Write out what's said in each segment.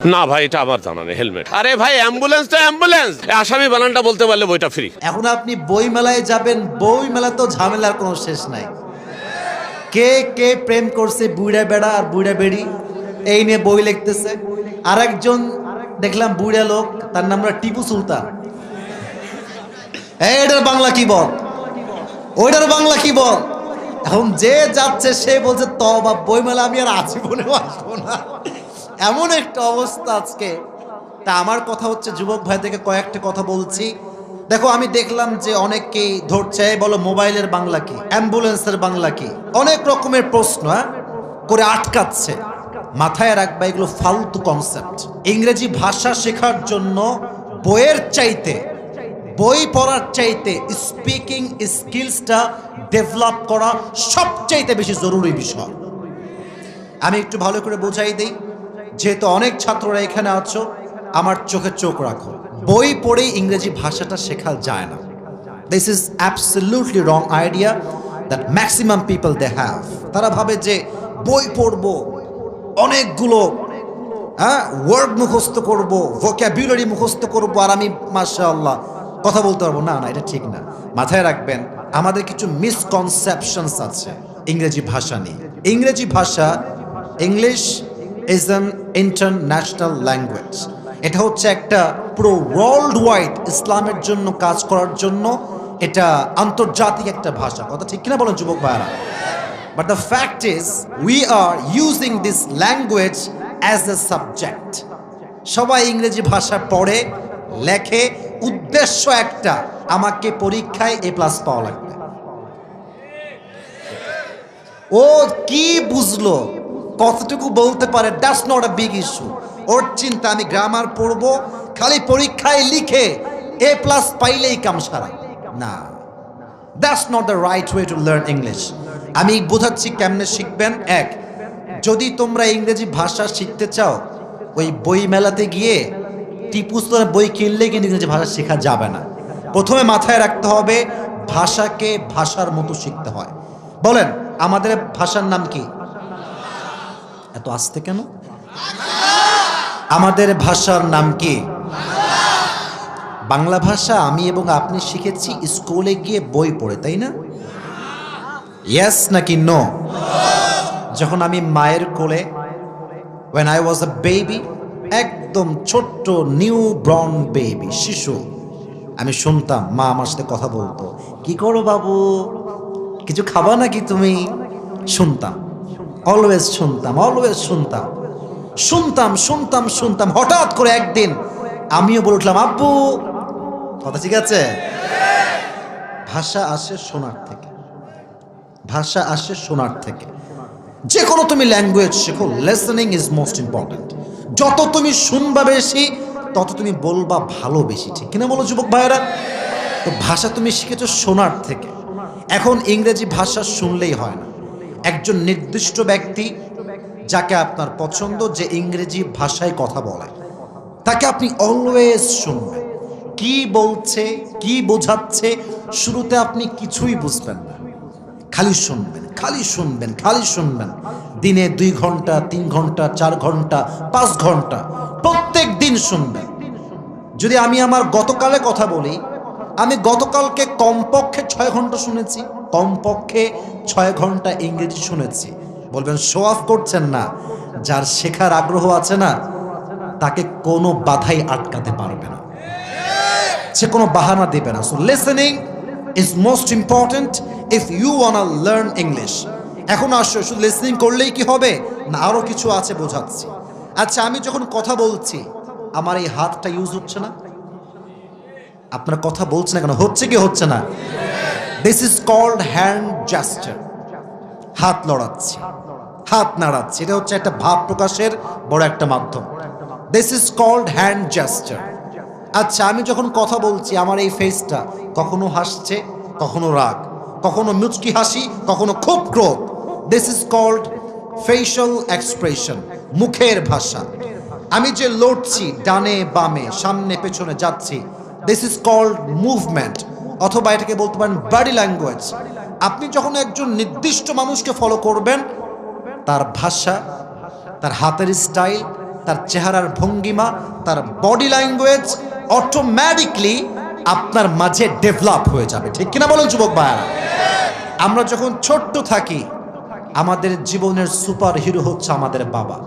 না ভাই এটা আমার জানা নেই হেলমেট আরে ভাই অ্যাম্বুলেন্স তো অ্যাম্বুলেন্স আসামি বানানটা বলতে পারলে বইটা ফ্রি এখন আপনি বই মেলায় যাবেন বই মেলা তো ঝামেলার কোনো শেষ নাই। কে কে প্রেম করছে বুড়া বেড়া আর বুড়া বেড়ি এই নিয়ে বই লিখতেছে। আর একজন দেখলাম বুড়া লোক তার নাম টিপু সুলতান। এই, এটার বাংলা কি বল? ওইটার বাংলা কি বল? এখন যে যাচ্ছে সে বলছে তবা বই মেলা আমি আর আজীবনেও আসব না। এমন একটা অবস্থা আজকে। তা আমার কথা হচ্ছে যুবক ভাই থেকে কয়েকটা কথা বলছি। দেখো আমি দেখলাম যে অনেকেই ধরছে বলো মোবাইলের বাংলা কি অ্যাম্বুলেন্সের বাংলা কি? অনেক রকমের প্রশ্ন হ্যাঁ, করে আটকাচ্ছে। মাথায় রাখবা এগুলো ফালতু কনসেপ্ট ইংরেজি ভাষা শেখার জন্য বইয়ের চাইতে বই পড়ার চাইতে স্পিকিং স্কিলসটা ডেভেলপ করা সবচাইতে বেশি জরুরি বিষয়। আমি একটু ভালো করে বোঝাই দিই। যেহেতু অনেক ছাত্ররা এখানে আছো, আমার চোখে চোখ রাখো। বই পড়েই ইংরেজি ভাষাটা শেখা যায় না। This is absolutely wrong idea that maximum people they have তারা ভাবে যে বই পড়ব, অনেকগুলো হ্যাঁ ওয়ার্ড মুখস্থ করব ভোক্যাবুলারি মুখস্থ করব, আর আমি, মাশাআল্লাহ, কথা বলতে পারব। না না, এটা ঠিক না। মাথায় রাখবেন, আমাদের কিছু মিসকনসেপশনস আছে ইংরেজি ভাষা নিয়ে। ইংরেজি ভাষা English is an international language এটা হচ্ছে একটা পুরো ওয়ার্ল্ড ওয়াইড ইসলামের জন্য কাজ করার জন্য এটা আন্তর্জাতিক একটা ভাষা। কথা ঠিক কিনা বলেন যুবক ভাইরা But the fact is, we are using this language as a subject. সবাই ইংরেজি ভাষা পড়ে লেখে উদ্দেশ্য একটা আমাকে পরীক্ষায় এ প্লাস পাওয়া লাগবে। ও কি বুঝলো? কতটুকু বলতে পারে that's not a big issue ওর চিন্তা আমি গ্রামার পড়ব, খালি পরীক্ষায় লিখে এ প্লাস পাইলেই কাম সারা। না। That's not the right way to learn English আমি বোঝাচ্ছি কেমনে শিখবেন। এক, যদি তোমরা ইংরেজি ভাষা শিখতে চাও, ওই বই মেলাতে গিয়ে টিপু সুলতানের বই কিনলে কিন্তু ইংরেজি ভাষা শেখা যাবে না। প্রথমে মাথায় রাখতে হবে, ভাষাকে ভাষার মতো শিখতে হয়। বলেন, আমাদের ভাষার নাম কি? এত আসতে কেন? আমাদের ভাষার নাম কি? বাংলা ভাষা আমি এবং আপনি শিখেছি স্কুলে গিয়ে বই পড়ে, তাই না? ইয়েস নাকি নো যখন আমি মায়ের কোলে when I was a baby একদম ছোট্ট নিউ ব্রন বেবি শিশু, আমি শুনতাম, মা আমার সাথে কথা বলতো, কি করো বাবু? কিছু খাবা নাকি তুমি? শুনতাম। অলওয়েজ শুনতাম অলওয়েজ শুনতাম। শুনতাম শুনতাম শুনতাম, হঠাৎ করে একদিন আমিও বলে উঠলাম, আব্বু, কথা ঠিক আছে? ভাষা আসে শোনার থেকে। ভাষা আসে শোনার থেকে। যে কোনো তুমি ল্যাঙ্গুয়েজ শেখো লেসনিং ইজ মোস্ট ইম্পর্ট্যান্ট যত তুমি শুনবা বেশি, তত তুমি বলবা ভালো বেশি। ঠিক কিনা বলো যুবক ভাইয়েরা? তো ভাষা তুমি শিখেছো শোনার থেকে। এখন ইংরেজি ভাষা শুনলেই হয় না। একজন নির্দিষ্ট ব্যক্তি যাকে আপনার পছন্দ যে ইংরেজি ভাষায় কথা বলে। তাকে আপনি অলওয়েজ শুনবেন। কি বলছে, কি বোঝাচ্ছে, শুরুতে আপনি কিছুই বুঝবেন না। খালি শুনবেন খালি শুনবেন খালি শুনবেন। দিনে দুই ঘণ্টা, তিন ঘণ্টা, চার ঘণ্টা, পাঁচ ঘণ্টা, প্রত্যেক দিন শুনবেন। যদি আমি আমার গতকালে কথা বলি, আমি গতকালকে কমপক্ষে ছয় ঘণ্টা শুনেছি। কমপক্ষে ছয় ঘণ্টা ইংরেজি শুনেছি। বলবেন শো অফ করছেন না। যার শেখার আগ্রহ আছে না, তাকে কোনো বাধাই আটকাতে পারবে না। সে কোনো বাহানা দেবে না। So listening is most important if you want learn English এখন আসো, শুধু লিসেনিং করলেই কি হবে? না আরও কিছু আছে বোঝাচ্ছি। আচ্ছা আমি যখন কথা বলছি, আমার এই হাতটা ইউজ হচ্ছে না? আপনার কথা বলছে না কেন? হচ্ছে কি, হচ্ছে না? This is called hand gesture হাত লড়াচ্ছি হাত নাড়াচ্ছি। এটা হচ্ছে একটা ভাব প্রকাশের বড় একটা মাধ্যম। This is called hand gesture আচ্ছা আমি যখন কথা বলছি, আমার এই ফেসটা কখনো হাসছে, কখনো রাগ, কখনো মুচকি হাসি, কখনো খুব ক্রোধ। This is called facial expression মুখের ভাষা। আমি যে লড়ছি, ডানে বামে, সামনে, পেছনে যাচ্ছি দিস ইজ কল্ড মুভমেন্ট অথবা এটাকে বলতে পারেন বডি ল্যাঙ্গুয়েজ আপনি যখন একজন নির্দিষ্ট মানুষকে ফলো করবেন, তার ভাষা, তার হাতের স্টাইল তার চেহারার ভঙ্গিমা, তার বডি ল্যাঙ্গুয়েজ অটোমেটিকলি আপনার মাঝে ডেভেলপ হয়ে যাবে। ঠিক কিনা বলুন যুবক ভাইয়ারা? আমরা যখন ছোট্ট থাকি, আমাদের জীবনের সুপার হিরো হচ্ছে আমাদের বাবা।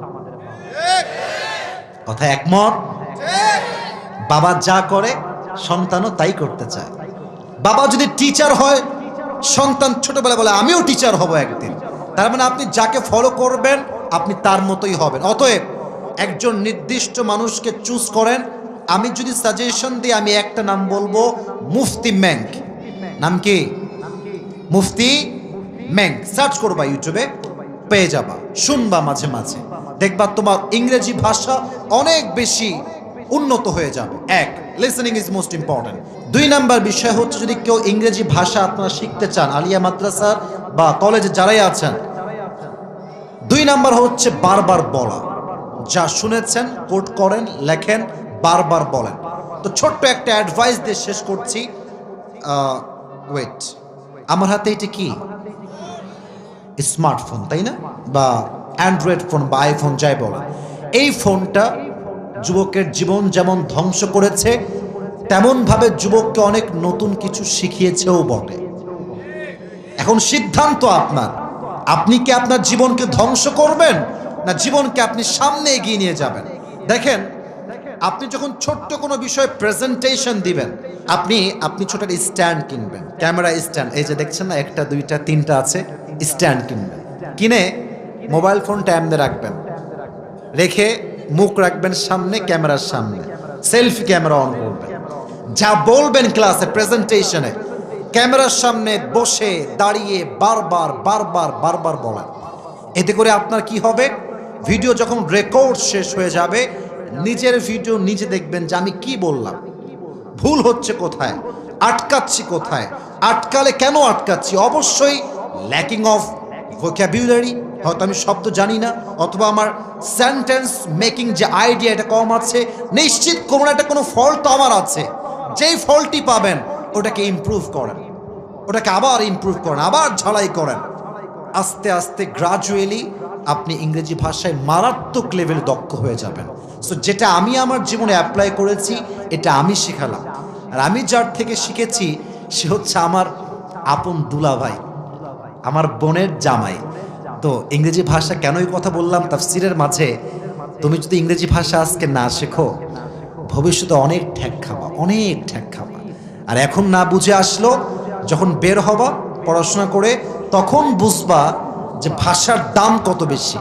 কথা একমত? বাবা যা করে, সন্তানও তাই করতে চায়। বাবা যদি টিচার হয়, সন্তান ছোটবেলা বলে, আমিও টিচার হব একদিন। তার মানে আপনি যাকে ফলো করবেন, আপনি তার মতোই হবেন। অতএব একজন নির্দিষ্ট মানুষকে চুজ করেন। আমি যদি সাজেশন দিই, আমি একটা নাম বলব, মুফতি ম্যাঙ্ক নাম কি? মুফতি ম্যাঙ্ক সার্চ করবা ইউটিউবে পেয়ে যাবা। শুনবা মাঝে মাঝে। দেখবা তোমার ইংরেজি ভাষা অনেক বেশি উন্নত হয়ে যাবে। এক লিসেনিং ইজ মোস্ট ইম্পর্টেন্ট দুই নাম্বার বিষয় হচ্ছে যদি কেউ ইংরেজি ভাষা আপনারা শিখতে চান, আলিয়া মাদ্রাসার বা কলেজে যারাই আছেন, দুই নাম্বার হচ্ছে বারবার বলা। যা শুনেছেন কোট করেন, লেখেন, বারবার বলেন। তো ছোট্ট একটা অ্যাডভাইস দিয়ে শেষ করছি। ওয়েট আমার হাতে এটা কি? স্মার্টফোন, তাই না? বা অ্যান্ড্রয়েড ফোন বা আইফোন যাই বলেন। এই ফোনটা যুবকের জীবন যেমন ধ্বংস করেছে, তেমনভাবে যুবককে অনেক নতুন কিছু শিখিয়েছেও বটে। এখন সিদ্ধান্ত আপনার। আপনি কি আপনার জীবনকে ধ্বংস করবেন, না জীবনকে আপনি সামনে এগিয়ে নিয়ে যাবেন? দেখেন, আপনি যখন ছোট্ট কোনো বিষয়ে প্রেজেন্টেশন দিবেন, আপনি আপনি ছোট একটা স্ট্যান্ড কিনবেন। ক্যামেরা স্ট্যান্ড এই যে দেখছেন না, একটা, দুইটা, তিনটা আছে স্ট্যান্ড কিনবেন। কিনে মোবাইল ফোনটা এমনি রাখবেন। রেখে মুখ রাখবেন সামনে, ক্যামেরার সামনে। সেলফি ক্যামেরা অন করবেন। যা বলবেন ক্লাসে প্রেজেন্টেশনে ক্যামেরার সামনে বসে, দাঁড়িয়ে বারবার বারবার বারবার বলেন। এতে করে আপনার কি হবে? ভিডিও যখন রেকর্ড শেষ হয়ে যাবে, নিজের ভিডিও নিজে দেখবেন যে আমি কি বললাম। ভুল হচ্ছে কোথায়? আটকাচ্ছি কোথায়? আটকালে কেন আটকাচ্ছি? অবশ্যই ল্যাকিং অফ ভোক্যাবুলারি হয়তো আমি শব্দ জানি না, অথবা আমার সেন্টেন্স মেকিং যে আইডিয়া এটা কম আছে, নিশ্চিত কোনো একটা কোনো ফল্ট আমার আছে। যেই ফল্টটি পাবেন, ওটাকে ইমপ্রুভ করেন। ওটাকে আবার ইমপ্রুভ করেন, আবার ঝালাই করেন। আস্তে আস্তে গ্রাজুয়ালি আপনি ইংরেজি ভাষায় মারাত্মক লেভেল দক্ষ হয়ে যাবেন। সো যেটা আমি আমার জীবনে অ্যাপ্লাই করেছি, এটা আমি শেখালাম। আর আমি যার থেকে শিখেছি, সে হচ্ছে আমার আপন দুলাভাই, আমার বোনের জামাই। তো ইংরেজি ভাষা কেনই কথা বললাম তাফসিরের মাঝে? তুমি যদি ইংরেজি ভাষা আজকে না শেখো, ভবিষ্যতে অনেক ঠ্যাক খাবা, অনেক ঠ্যাক খাবা। আর এখন না বুঝে আসলো, যখন বের হবা পড়াশোনা করে, তখন বুঝবা যে ভাষার দাম কত বেশি।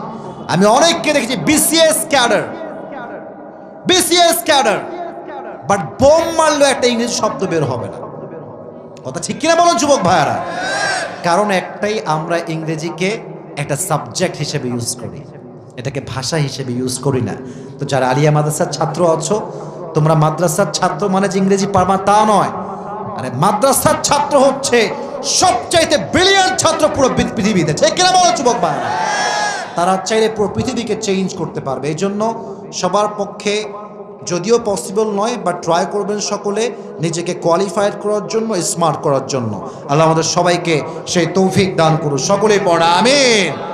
আমি অনেককে দেখেছি BCS cadre BCS cadre but bomb মারলেও একটা ইংরেজি শব্দ বের হবে না। কথা ঠিক কিনা বলো, যুবক ভাইয়ারা? কারণ একটাই, আমরা ইংরেজিকে একটা সাবজেক্ট হিসেবে ইউজ করি। এটাকে ভাষা হিসেবে ইউজ করি না। তো যারা আলিয়া মাদ্রাসার ছাত্র আছো, তোমরা মাদ্রাসার ছাত্র মানে যে ইংরেজি পারবা তা নয়। আরে মাদ্রাসার ছাত্র হচ্ছে সবচাইতে ব্রিলিয়ান্ট ছাত্র পুরো পৃথি- পৃথিবীতে। ঠিক কিনা বলো যুবক ভাইয়ারা? তারা চাইলে পুরো পৃথিবীকে চেঞ্জ করতে পারবে। এই জন্য সবার পক্ষে যদিও পসিবল নয় বা ট্রাই করবেন সকলে নিজেকে কোয়ালিফাইড করার জন্য স্মার্ট করার জন্য। আল্লাহ আমাদের সবাইকে সেই তৌফিক দান করুন সকলে পড়া, আমিন।